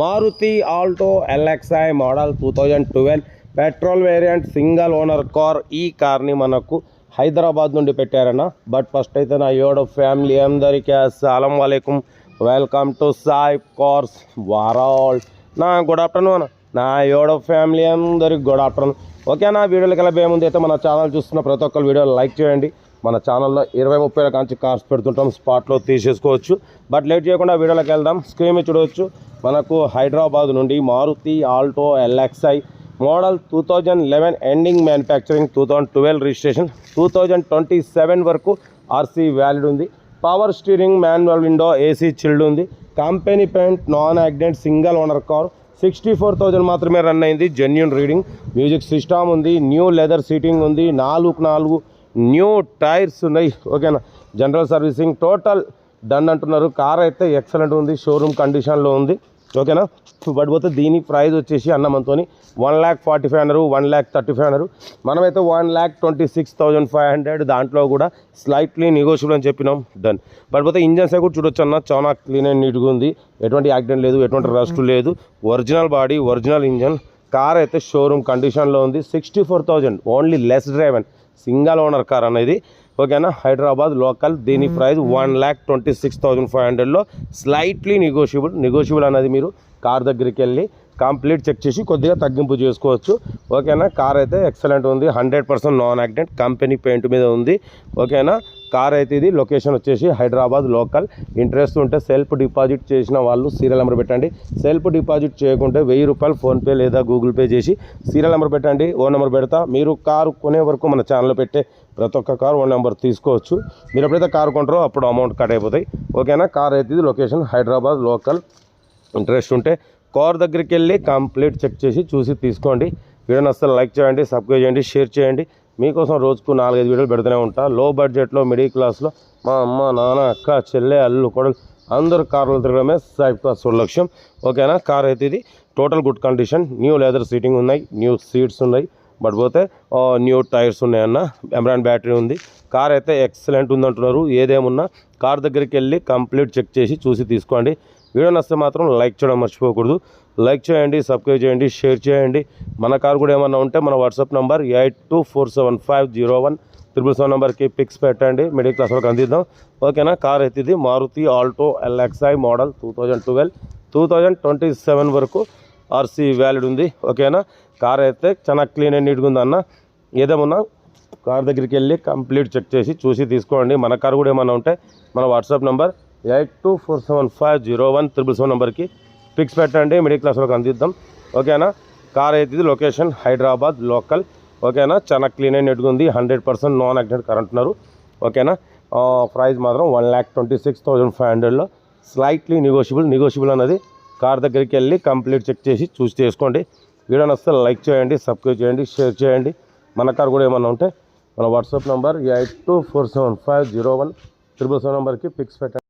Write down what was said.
Maruti Alto LXI model two thousand twelve petrol variant single owner car ఈ కార్ని మనకు హైదరాబాద్ నుండి పెట్టారన్న. బట్ ఫస్ట్ అయితే నా యోడ ఫ్యామిలీ అందరికీ అస్సలం వాలేకుమ్ వెల్కమ్ టు సాయి కార్స్ వారాల్. నా గుడ్ ఆఫ్టర్నూన్ నా యోడ ఫ్యామిలీ అందరికి గుడ్ ఆఫ్టర్నూన్. ఓకే నా వీడియోలకి ఎలా ఏముంది అయితే మన ఛానల్ చూస్తున్న ప్రతి ఒక్కరు వీడియో లైక్ చేయండి. మన ఛానల్లో ఇరవై ముప్పై కాంచి కార్స్ పెడుతుంటాం స్పాట్లో తీసేసుకోవచ్చు. బట్ లేట్ చేయకుండా వీడియోలోకి వెళ్దాం. స్క్రీన్ చూడవచ్చు. మనకు హైదరాబాద్ నుండి Maruti Alto LXI model two thousand eleven ending manufacturing two thousand twelve registration two thousand twenty seven వరకు ఆర్సీ వ్యాలిడ్ ఉంది power steering manual window AC chilled ఉంది. Company paint non accident single owner car sixty four thousand మాత్రమే run అయింది. Genuine reading music system ఉంది. New leather seating ఉంది. నాలుగు నాలుగు new tyres ఉన్నాయి. ఓకేనా? జనరల్ సర్వీసింగ్ టోటల్ డన్ అంటున్నారు. కార్ అయితే ఎక్సలెంట్ ఉంది. షోరూమ్ కండిషన్లో ఉంది. ఓకేనా? బట్ పోతే దీని ప్రైస్ వచ్చేసి అన్నమంతో వన్ ల్యాక్ ఫార్టీ ఫైవ్ అన్నారు. వన్ ల్యాక్ థర్టీ ఫైవ్ అన్నారు. మనమైతే one lakh twenty six thousand five hundred దాంట్లో కూడా స్లైట్లీ నెగోషియబుల్ అని చెప్పినాం. డన్. బట్ పోతే ఇంజన్స్ కూడా చూడొచ్చు అన్న. చాలా క్లీన్ అండ్ నీట్గా ఉంది. ఎటువంటి యాక్సిడెంట్ లేదు. ఎటువంటి రస్ట్ లేదు. Original body original engine. Car అయితే షోరూమ్ కండిషన్లో ఉంది. Sixty four thousand. Only less driven. Single owner car అనేది. ఓకేనా? హైదరాబాద్ లోకల్. దీని price one lakh twenty six thousand five హండ్రెడ్లో. స్లైట్లీ నెగోషియబుల్ నెగోషియబుల్ అనేది మీరు కార్ దగ్గరికి వెళ్ళి కంప్లీట్ చెక్ చేసి కొద్దిగా తగ్గింపు చేసుకోవచ్చు. ఓకేనా? కార్ అయితే ఎక్సలెంట్ ఉంది. Hundred percent non accident company paint మీద ఉంది. ఓకేనా? కార్ అయితే ఇది. లొకేషన్ వచ్చేసి హైదరాబాద్ లోకల్. ఇంట్రెస్ట్ ఉంటే సెల్ఫ్ డిపాజిట్ చేసిన వాళ్ళు సీరియల్ నెంబర్ పెట్టండి. సెల్ఫ్ డిపాజిట్ చేయకుంటే వెయ్యి రూపాయలు ఫోన్పే లేదా గూగుల్ పే చేసి సీరియల్ నెంబర్ పెట్టండి. ఓ నెంబర్ పెడతా. మీరు కారు కొనే వరకు మన ఛానల్లో పెట్టే ప్రతి ఒక్క కారు ఓ నెంబర్ తీసుకోవచ్చు. మీరు ఎప్పుడైతే కారు కొంటారో అప్పుడు అమౌంట్ కట్ అయిపోతాయి. ఓకేనా? కార్ అయితే ఇది లొకేషన్ హైదరాబాద్ లోకల్. ఇంట్రెస్ట్ ఉంటే కార్ దగ్గరికి వెళ్ళి కంప్లీట్ చెక్ చేసి చూసి తీసుకోండి. వీడియోని అసలు లైక్ చేయండి సబ్స్క్రైబ్ చేయండి షేర్ చేయండి. మీకోసం రోజుకు నాలుగైదు వీడియోలు పెడుతూనే ఉంటా. లో బడ్జెట్లో మిడిల్ క్లాస్లో మా అమ్మ నాన్న అక్క చెల్లె అల్లు కొడలు అందరూ కార్లు తిరగడమే సైఫ్ కార్ లక్ష్యం. ఓకేనా? కార్ అయితే ఇది. Total good condition. New leather seating ఉన్నాయి. న్యూ సీట్స్ ఉన్నాయి. బట్ పోతే న్యూ టైర్స్ ఉన్నాయన్న. ఎమ్రాన్ బ్యాటరీ ఉంది. కార్ అయితే ఎక్సలెంట్ ఉందంటున్నారు. ఏదేమున్నా కార్ దగ్గరికి వెళ్ళి కంప్లీట్ చెక్ చేసి చూసి తీసుకోండి. వీడియో నచ్చితే మాత్రం లైక్ చేయడం మర్చిపోకూడదు. లైక్ చేయండి సబ్స్క్రైబ్ చేయండి షేర్ చేయండి. మన కార్ కూడా ఏమన్నా ఉంటే మన WhatsApp number eight two four seven five zero one triple seven నెంబర్కి పిక్స్ పెట్టండి. మిడిల్ క్లాస్ వరకు అందిద్దాం. ఓకేనా? కార్ అయితే ఇది Maruti Alto LXI model two thousand twelve two thousand twenty seven వరకు ఆర్సీ వ్యాలిడ్ ఉంది. ఓకేనా? కార్ అయితే చాలా క్లీన్ అండ్ నీట్గా ఉందన్న. ఏదేమన్నా కార్ దగ్గరికి వెళ్ళి కంప్లీట్ చెక్ చేసి చూసి తీసుకోండి. మన కార్ కూడా ఏమన్నా ఉంటే మన WhatsApp number eight two four seven five zero one triple seven నెంబర్కి పిక్స్ పెట్టండి మిడిల్ క్లాస్ అందిద్దాం. ఓకేనా? కార్ అయితే లొకేషన్ హైదరాబాద్ లోకల్. ఓకేనా? చాలా క్లీన్ అండ్ నెట్గా ఉంది. Hundred percent non accident current ఉన్నారు. ఓకేనా? ప్రైస్ మాత్రం one lakh twenty six thousand five హండ్రెడ్లో. స్లైట్లీ నెగోషియబుల్ నెగోషియబుల్ అనేది కార్ దగ్గరికి వెళ్ళి కంప్లీట్ చెక్ చేసి చూసి చేసుకోండి. వీడియో నచ్చితే లైక్ చేయండి సబ్స్క్రైబ్ చేయండి షేర్ చేయండి. మన కార్ కూడా ఏమన్నా ఉంటే మన WhatsApp number eight two four seven five zero one triple seven నెంబర్కి పిక్స్ పెట్టండి.